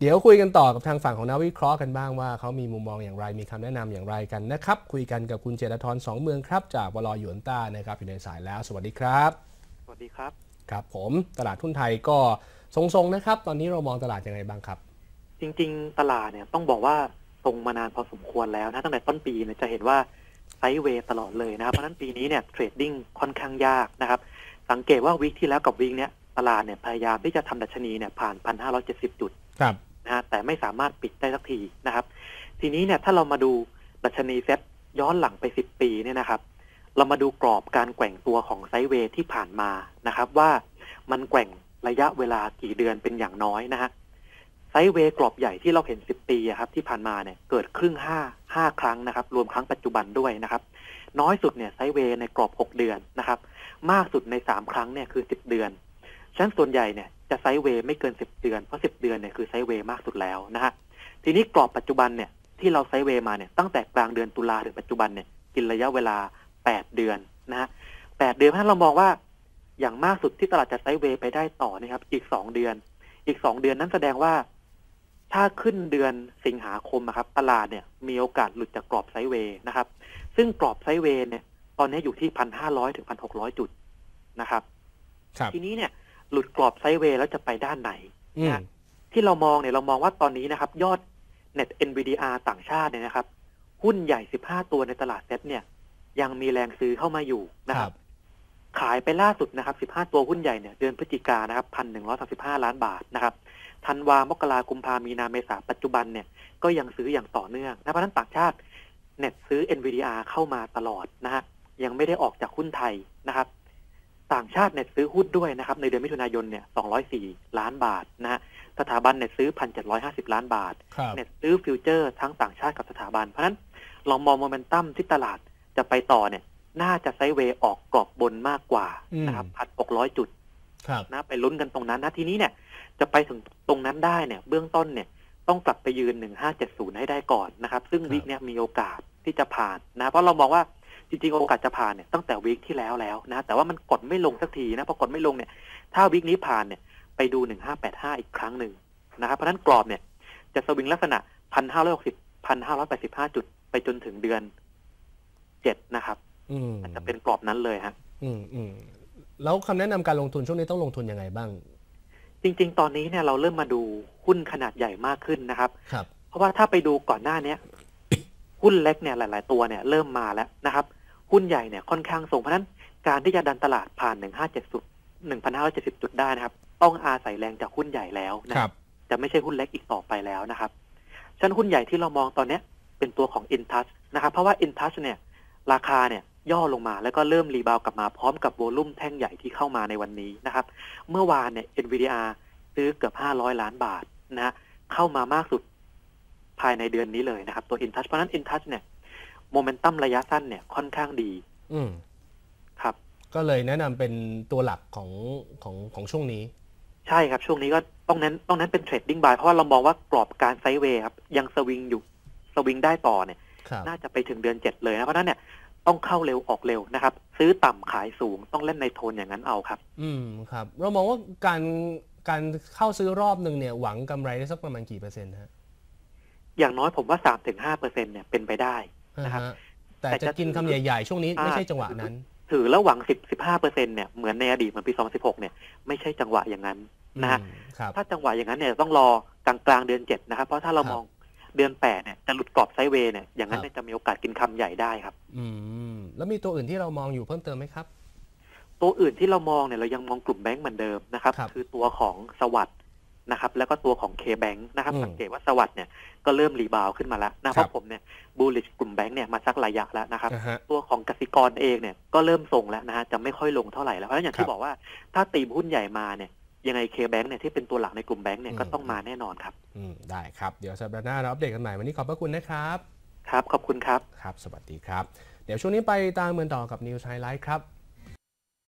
เดี๋ยวคุยกันต่อกับทางฝั่งของนักวิเคราะห์กันบ้างว่าเขามีมุมมองอย่างไรมีคำแนะนำอย่างไรกันนะครับ คุยกันกับคุณเจรทรสองเมืองครับ จากวลหยวนต้านะครับอยู่ในสายแล้ว สวัสดีครับ สวัสดีครับ ครับผมตลาดหุ้นไทยก็ทรงๆนะครับ ตอนนี้เรามองตลาดยังไงบ้างครับ จริง ๆ ตลาดเนี่ยต้องบอกว่าทรงมานานพอสมควรแล้วนะตั้งแต่ต้นปีเนี่ยจะเห็นว่าไซด์เวย์ตลอดเลยนะครับเพราะฉะนั้นปีนี้เนี่ยเทรดดิ้งค่อนข้างยากนะครับ สังเกตว่าวิกที่แล้วกับวิกเนี้ยตลาดเนี่ยพยายามที่จะทำดัชนีเนี่ยผ่าน 1,570 จุด ครับนะฮะแต่ไม่สามารถปิดได้สักทีนะครับ ทีนี้เนี่ยถ้าเรามาดูดัชนีเซ็ตย้อนหลังไป10ปีเนี่ยนะครับ เรามาดูกรอบการแกว่งตัวของไซด์เวย์ที่ผ่านมานะครับ ว่ามันแกว่งระยะเวลากี่เดือนเป็นอย่างน้อยนะฮะไซด์เวย์กรอบใหญ่ที่เราเห็น10ปีอะครับ ที่ผ่านมาเนี่ยเกิดครึ่งห้าห้าครั้งนะครับ รวมครั้งปัจจุบันด้วยนะครับ น้อยสุดเนี่ยไซด์เวย์ในกรอบ6เดือนนะครับ มากสุดใน3ครั้งเนี่ยคือ10เดือน ฉะนั้นส่วนใหญ่เนี่ยจะไซด์เวย์ไม่เกิน 10 เดือน เพราะ 10 เดือนเนี่ยคือไซด์เวย์มากสุดแล้วนะฮะ ทีนี้กรอบปัจจุบันเนี่ยที่เราไซด์เวย์มาเนี่ยตั้งแต่กลางเดือนตุลาถึงปัจจุบันเนี่ยกินระยะเวลา 8 เดือนนะฮะ8เดือนเพราะฉะนั้นเรามองว่าอย่างมากสุดที่ตลาดจะไซด์เวย์ไปได้ต่อนะครับ อีก 2 เดือน อีก 2 เดือนนั้นแสดงว่า ถ้าขึ้นเดือนสิงหาคมอะครับตลาดเนี่ยมีโอกาสหลุดจากกรอบไซด์เวย์นะครับ ซึ่งกรอบไซด์เวย์เนี่ยตอนนี้อยู่ที่พันห้าร้อยถึงพันหกร้อยจุดนะครับครับทีนี้เนี่ย หลุดกรอบไซด์เวย์แล้วจะไปด้านไหนอืมที่เรามองเนี่ยเรามองว่าตอนนี้นะครับ ยอด Net NVDR ต่างชาติเนี่ยนะครับ หุ้นใหญ่ 15 ตัวในตลาดเซ็ตเนี่ย ยังมีแรงซื้อเข้ามาอยู่นะคครัรับบขายไปล่าสุดนะครับ 15 ตัวหุ้นใหญ่เนี่ยเดือนพฤศจิกานะครับพันหนึ่งร้อยสสิบห้าล้านบาทนะครับธันวามกรากุมภามีนาเมษาปัจจุบันเนี่ยก็ยังซื้ออย่างต่อเนื่องนะเพราะฉะนั้นต่างชาติเน็ตซื้อ NVDR เข้ามาตลอดนะฮะยังไม่ได้ออกจากหุ้นไทยนะครับ ต่างชาติเน็ตซื้อหุ้นด้วยนะครับ ในเดือนมิถุนายนเนี่ย204 ล้านบาทนะฮะสถาบันเน็ตซื้อ 1,750 ล้านบาทครับเน็ตซื้อฟิวเจอร์ทั้งต่างชาติกับสถาบัน เพราะฉะนั้นเรามองโมเมนตัมที่ตลาดจะไปต่อเนี่ย น่าจะไซด์เวย์ออกกรอบบนมากกว่านะครับพันหกร้อยจุดครับนะไปลุ้นกันตรงนั้นนะทีนี้เนี่ย จะไปถึงตรงนั้นได้เนี่ย เบื้องต้นเนี่ยต้องกลับไปยืน1570ให้ได้ก่อนนะครับ ซึ่งครับวิกเนี่ยมีโอกาสที่จะผ่านนะ เพราะเรามองว่า จริงๆ โอกาสจะผ่านเนี่ยตั้งแต่วิกที่แล้วแล้วนะแต่ว่ามันกดไม่ลงสักทีนะพอกดไม่ลงเนี่ย ถ้าวิกนี้ผ่านเนี่ยไปดู 1585 อีกครั้งหนึ่งนะครับเพราะฉะนั้นกรอบเนี่ยจะสวิงลักษณะ 1,560 1,585 จุดไปจนถึงเดือน7นะครับอืมจะเป็นกรอบนั้นเลยฮะอืมอืมแล้วคำแนะนำการลงทุนช่วงนี้ต้องลงทุนยังไงบ้าง จริง ๆ ตอนนี้เนี่ยเราเริ่มมาดูหุ้นขนาดใหญ่มากขึ้นนะครับครับ เพราะว่าถ้าไปดูก่อนหน้าเนี้ยหุ้นเล็กเนี่ยหลาย ๆ ตัวเนี่ยเริ่มมาแล้วนะครับ หุ้นใหญ่เนี่ยค่อนข้างสูงเพราะนั้นการที่จะดันตลาดผ่าน 1,570จุด1,570 จุดได้นะครับ ต้องอาศัยแรงจากหุ้นใหญ่แล้วนะครับ จะไม่ใช่หุ้นเล็กอีกต่อไปแล้วนะครับฉันหุ้นใหญ่ที่เรามองตอนนี้เป็นตัวของ InTouch นะครับ เพราะว่า InTouch เนี่ย ราคาเนี่ยย่อลงมาแล้วก็เริ่มรีบาวกลับมาพร้อมกับโวลุ่มแท่งใหญ่ที่เข้ามาในวันนี้นะครับ เมื่อวานเนี่ย NVDR ซื้อเกือบ 500 ล้านบาทนะเข้ามามากสุดภายในเดือนนี้เลยนะครับ ตัว InTouch เพราะฉะนั้น InTouch เนี่ย โมเมนตัมระยะสั้นเนี่ยค่อนข้างดี อืมครับ ก็เลยแนะนำเป็นตัวหลักของของของช่วงนี้ ใช่ครับช่วงนี้ก็ต้องเน้นต้องเน้นเป็นเทรดดิ้งบายเพราะว่าเรามองว่ากรอบการไซด์เวย์ครับยังสวิงอยู่สวิงได้ต่อเนี่ย ครับน่าจะไปถึงเดือนเจ็ดเลยนะเพราะฉะนั้นเนี่ยต้องเข้าเร็วออกเร็วนะครับ ซื้อต่ำขายสูงต้องเล่นในโทนอย่างนั้นเอาครับ อืมครับ เรามองว่าการการเข้าซื้อรอบหนึ่งเนี่ยหวังกำไรได้สักประมาณกี่เปอร์เซ็นต์ฮะอย่างน้อยผมว่าสามถึงห้าเปอร์เซ็นเนี่ยเป็นไปได้ นะครับอ่าฮะแต่แต่จะจะกินคำใหญ่ๆ ช่วงนี้อ่าไม่ใช่จังหวะนั้น ถือแล้วหวังสิบสิบห้าเปอร์เซ็นเนี่ยเหมือนในอดีตเหมือนปีสองสิบหกเนี่ยไม่ใช่จังหวะอย่างนั้นนะฮะอืมครับถ้าจังหวะอย่างนั้นเนี่ยต้องรอกลางกลางๆเดือนเจ็ดนะครับ เพราะถ้าเราครับมองเดือนแปดเนี่ยจะหลุดกรอบไซด์เวย์เนี่ยอย่างนั้ครันบเนี่ยจะมีโอกาสกินคำใหญ่ได้ครับ อืมแล้วมีตัวอื่นที่เรามองอยู่เพิ่มเติมไหมครับ ตัวอื่นที่เรามองเนี่ยเรายังมองกลุ่มแบงก์เหมือนเดิมนะครับครับคือตัวของสวัสด์ นะครับแล้วก็ตัวของเคแบงค์นะครับอืมสังเกตว่าสวัสด์เนี่ยก็เริ่มรีบาวขึ้นมาแล้วนะเพครับราะผมเนี่ยบูลลิชกลุ่มแบงค์เนี่ยมาสักระยะแล้วนะครับอ่าฮะตัวของกสิกรเองเนี่ยก็เริ่มส่งแล้วนะฮะจะไม่ค่อยลงเท่าไหร่แล้วเพราะฉะนั้นอย่างครัที่บบอกว่าถ้าตีมหุ้นใหญ่มาเนี่ยยังไงเคแบงค์เนี่ยที่เป็นตัวหลักในกลุ่มแบงค์เนี่ยอืมก็ต้องมาแน่นอนครับอืมได้ครับ เดี๋ยวสัปดาห์หน้าเราอัปเดตกันใหม่วันนี้ขอบพระคุณนะครับ ครับขอบคุณครับครับ สวัสดีครับ เดี๋ยวช่วงนี้ไปตามเมืองต่อกับ News Highlight ครับ